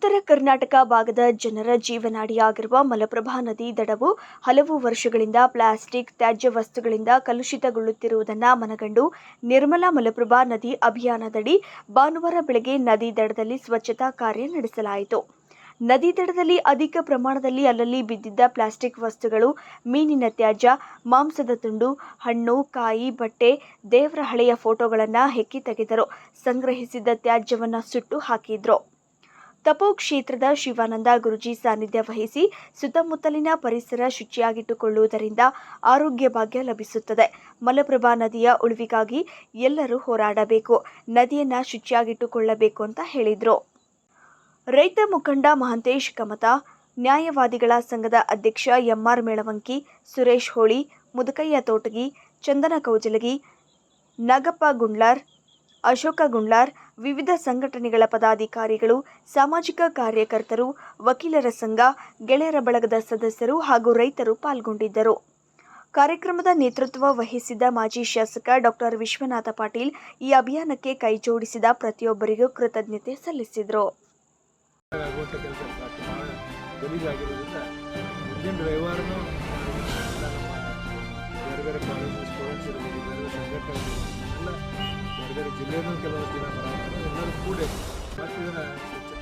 ಉತ್ತರ ಕರ್ನಾಟಕ ಭಾಗದ ಜನರ ಜೀವನಾಡಿಯಾಗಿರುವ ಮಲಪ್ರಭಾ ನದಿ ದಡವು ಹಲವು ವರ್ಷಗಳಿಂದ ಪ್ಲಾಸ್ಟಿಕ್, ತ್ಯಾಜ್ಯ ವಸ್ತುಗಳಿಂದ ಕಲುಷಿತಗೊಳ್ಳುತ್ತಿರುವುದನ್ನು ಮನಗಂಡು ನಿರ್ಮಲಾ ಮಲಪ್ರಭಾ ನದಿ ಅಭಿಯಾನದಡಿ ಭಾನುವಾರ ಬೆಳಗ್ಗೆ ನದಿ ದಡದಲ್ಲಿ ಸ್ವಚ್ಛತಾ ಕಾರ್ಯ ನಡೆಸಲಾಯಿತು. ನದಿ ದಡದಲ್ಲಿ ಅಧಿಕ ಪ್ರಮಾಣದಲ್ಲಿ ಅಲ್ಲಲ್ಲಿ ಬಿದ್ದಿದ್ದ ಪ್ಲಾಸ್ಟಿಕ್ ವಸ್ತುಗಳು, ಮೀನಿನ ತ್ಯಾಜ್ಯ, ಮಾಂಸದ ತುಂಡು, ಹಣ್ಣು, ಕಾಯಿ, ಬಟ್ಟೆ, ದೇವರ ಹಳೆಯ ಫೋಟೋಗಳನ್ನು ಹೆಕ್ಕಿ ತೆಗೆದರು. ಸಂಗ್ರಹಿಸಿದ್ದ ತ್ಯಾಜ್ಯವನ್ನು ಸುಟ್ಟು ಹಾಕಿದ್ರು. ತಪೋ ಕ್ಷೇತ್ರದ ಶಿವಾನಂದ ಗುರುಜಿ ಸಾನ್ನಿಧ್ಯ ವಹಿಸಿ ಸುತ್ತಮುತ್ತಲಿನ ಪರಿಸರ ಶುಚಿಯಾಗಿಟ್ಟುಕೊಳ್ಳುವುದರಿಂದ ಆರೋಗ್ಯ ಭಾಗ್ಯ ಲಭಿಸುತ್ತದೆ. ಮಲಪ್ರಭಾ ನದಿಯ ಉಳಿವಿಗಾಗಿ ಎಲ್ಲರೂ ಹೋರಾಡಬೇಕು, ನದಿಯನ್ನ ಶುಚಿಯಾಗಿಟ್ಟುಕೊಳ್ಳಬೇಕು ಅಂತ ಹೇಳಿದರು. ರೈತ ಮುಖಂಡ ಮಹಂತೇಶ್ ಕಮತ, ನ್ಯಾಯವಾದಿಗಳ ಸಂಘದ ಅಧ್ಯಕ್ಷ ಎಂಆರ್ ಮೇಳವಂಕಿ, ಸುರೇಶ್ ಹೋಳಿ, ಮುದುಕಯ್ಯ ತೋಟಗಿ, ಚಂದನ ಕೌಜಲಗಿ, ನಾಗಪ್ಪ ಗುಂಡ್ಲಾರ್ ಅಶೋಕ ಗುಂಡ್ಲಾರ್, ವಿವಿಧ ಸಂಘಟನೆಗಳ ಪದಾಧಿಕಾರಿಗಳು, ಸಾಮಾಜಿಕ ಕಾರ್ಯಕರ್ತರು, ವಕೀಲರ ಸಂಘ, ಗೆಳೆಯರ ಬಳಗದ ಸದಸ್ಯರು ಹಾಗೂ ರೈತರು ಪಾಲ್ಗೊಂಡಿದ್ದರು. ಕಾರ್ಯಕ್ರಮದ ನೇತೃತ್ವ ವಹಿಸಿದ ಮಾಜಿ ಶಾಸಕ ಡಾಕ್ಟರ್ ವಿಶ್ವನಾಥ ಪಾಟೀಲ್ ಈ ಅಭಿಯಾನಕ್ಕೆ ಕೈಜೋಡಿಸಿದ ಪ್ರತಿಯೊಬ್ಬರಿಗೂ ಕೃತಜ್ಞತೆ ಸಲ್ಲಿಸಿದರು. ಬೇರೆ ಜಿಲ್ಲೆಯೂ ಕೆಲವು ದಿನ ಬರೋದು ಎಲ್ಲರೂ ಕೂಡಿ ಮತ್ತು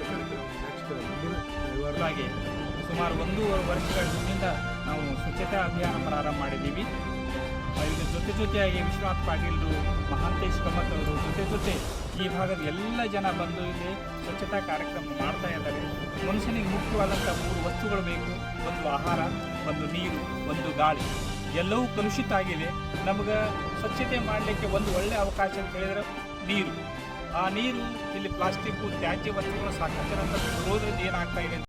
ಕಾರ್ಯಕ್ರಮ ನೆಕ್ಸ್ಟ್ ಮುಂದಿನ ರವಿವಾರ ಹಾಗೆ ಸುಮಾರು ಒಂದೂವರೆ ವರ್ಷಗಳ ಹಿಂದಿಂದ ನಾವು ಸ್ವಚ್ಛತಾ ಅಭಿಯಾನ ಪ್ರಾರಂಭ ಮಾಡಿದ್ದೀವಿ. ಇದು ಇದ್ರ ಜೊತೆ ಜೊತೆಯಾಗಿ ವಿಶ್ವನಾಥ್ ಪಾಟೀಲ್ರು ಮಹಾಂತೇಶ್ ಕಮತ್ ಅವರು ಜೊತೆ ಜೊತೆ ಈ ಭಾಗದ ಎಲ್ಲ ಜನ ಬಂದು ಇಲ್ಲಿ ಸ್ವಚ್ಛತಾ ಕಾರ್ಯಕ್ರಮ ಮಾಡ್ತಾ ಇದ್ದಾರೆ. ಮನುಷ್ಯನಿಗೆ ಮುಖ್ಯವಾದಂಥ ಮೂರು ವಸ್ತುಗಳು ಬೇಕು. ಒಂದು ಆಹಾರ, ಒಂದು ನೀರು, ಒಂದು ಗಾಳಿ. ಎಲ್ಲವೂ ಕಲುಷಿತ ಆಗಿದೆ ನಮಗೆ ಸ್ವಚ್ಛತೆ ಮಾಡಲಿಕ್ಕೆ ಒಂದು ಒಳ್ಳೆಯ ಅವಕಾಶ ಅಂತ ಹೇಳಿದ್ರೆ ನೀರು. ಆ ನೀರು ಇಲ್ಲಿ ಪ್ಲಾಸ್ಟಿಕ್ಕು ತ್ಯಾಜ್ಯ ವಸ್ತುಗಳು ಸಾಕಷ್ಟು ಜನ ಬರೋದ್ರಿಂದ ಏನಾಗ್ತಾ ಇದೆ